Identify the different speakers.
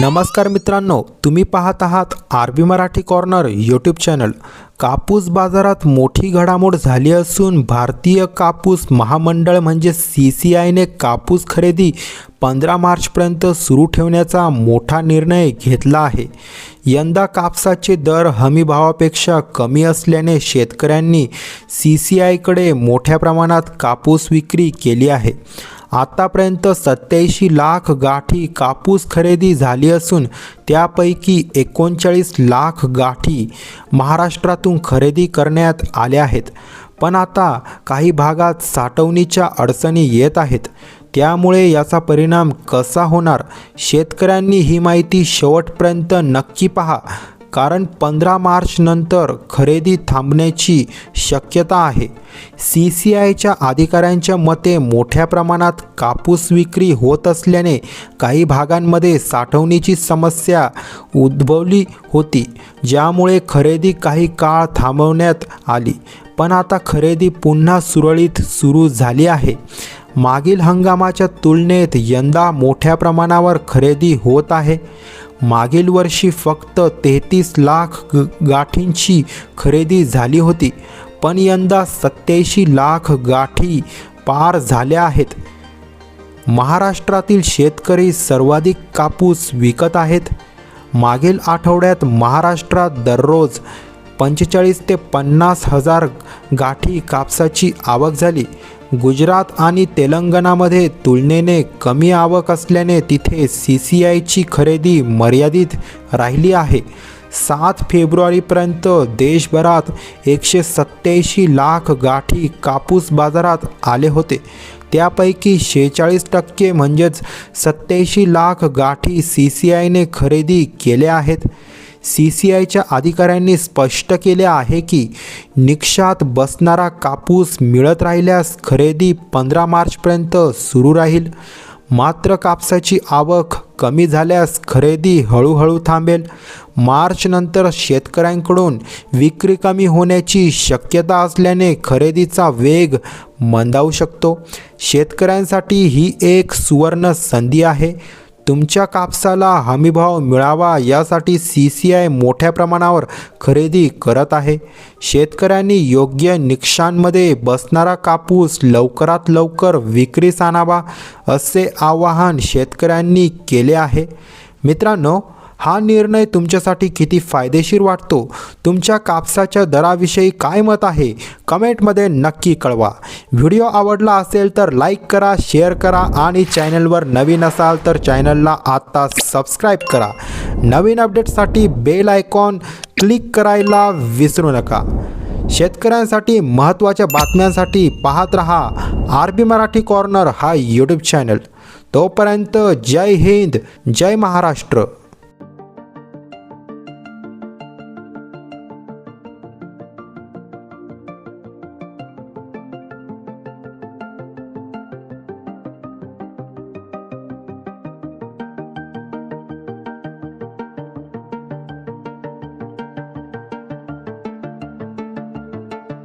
Speaker 1: नमस्कार मित्रांनो तुम्ही पाहत आहात R B Marathi corner YouTube channel कापूस बाजारात मोठी घडामोड झाली असून भारतीय कापूस महामंडळ म्हणजे सी सी आयने कापूस खरेदी पंधरा मार्चपर्यंत सुरू ठेवण्याचा मोठा निर्णय घेतला आहे. यंदा कापसाचे दर हमीभावापेक्षा कमी असल्याने शेतकऱ्यांनी सी सी आयकडे मोठ्या प्रमाणात कापूस विक्री केली आहे. आतापर्यंत सत्याऐंशी लाख गाठी कापूस खरेदी झाली असून त्यापैकी एकोणचाळीस लाख गाठी महाराष्ट्रातून खरेदी करण्यात आल्या आहेत. पण आता काही भागात साठवणीच्या अडचणी येत आहेत. त्यामुळे याचा परिणाम कसा होणार? शेतकऱ्यांनी ही माहिती शेवटपर्यंत नक्की पहा. कारण पंधरा मार्चनंतर खरेदी थांबण्याची शक्यता आहे. सी सी आयच्या अधिकाऱ्यांच्या मते मोठ्या प्रमाणात कापूस विक्री होत असल्याने काही भागांमध्ये साठवणीची समस्या उद्भवली होती ज्यामुळे खरेदी काही काळ थांबवण्यात आली. पण आता खरेदी पुन्हा सुरळीत सुरू झाली आहे. मागील हंगामाच्या तुलनेत यंदा मोठ्या प्रमाणावर खरेदी होत आहे. मागील वर्षी फक्त तेहतीस लाख ग गाठींची खरेदी झाली होती पण यंदा सत्याऐंशी लाख गाठी पार झाल्या आहेत. महाराष्ट्रातील शेतकरी सर्वाधिक कापूस विकत आहेत. मागील आठवड्यात महाराष्ट्रात दररोज पंचेचाळीस ते पन्नास हजार गाठी कापसाची आवक झाली. गुजरात आणि तेलंगणामध्ये तुलनेने कमी आवक असल्याने तिथे सी सी आयची खरेदी मर्यादित राहिली आहे. सात फेब्रुवारीपर्यंत देशभरात एकशे सत्याऐंशी लाख गाठी कापूस बाजारात आले होते. त्यापैकी शेहेचाळीस टक्के म्हणजेच सत्याऐंशी लाख गाठी सी सी आयने खरेदी केल्या आहेत. सी सी आयच्या अधिकाऱ्यांनी स्पष्ट केले आहे की निकषात बसणारा कापूस मिळत राहिल्यास खरेदी पंधरा मार्चपर्यंत सुरू राहील. मात्र कापसाची आवक कमी झाल्यास खरेदी हळूहळू थांबेल. मार्चनंतर शेतकऱ्यांकडून विक्री कमी होण्याची शक्यता असल्याने खरेदीचा वेग मंदावू शकतो. शेतकऱ्यांसाठी ही एक सुवर्ण संधी आहे. तुमच्या कापसाला हमीभाव मिळावा यासाठी सी सी आय मोठ्या प्रमाणावर खरेदी करत आहे. शेतकऱ्यांनी योग्य निकषांमध्ये बसणारा कापूस लवकरात लवकर विक्रीस आणावा असे आवाहन शेतकऱ्यांनी केले आहे. मित्रांनो हा निर्णय तुमच्यासाठी किती फायदेशीर वाटतो? तुमच्या कापसाच्या दराविषयी काय मत आहे? कमेंटमध्ये नक्की कळवा. व्हिडिओ आवडला असेल तर लाईक करा शेअर करा आणि चॅनलवर नवीन असाल तर चॅनलला आत्ता सबस्क्राईब करा. नवीन अपडेटसाठी बेल आयकॉन क्लिक करायला विसरू नका. शेतकऱ्यांसाठी महत्त्वाच्या बातम्यांसाठी पाहत रहा आर बी मराठी कॉर्नर हा यूट्यूब चॅनल. तोपर्यंत जय हिंद जय महाराष्ट्र.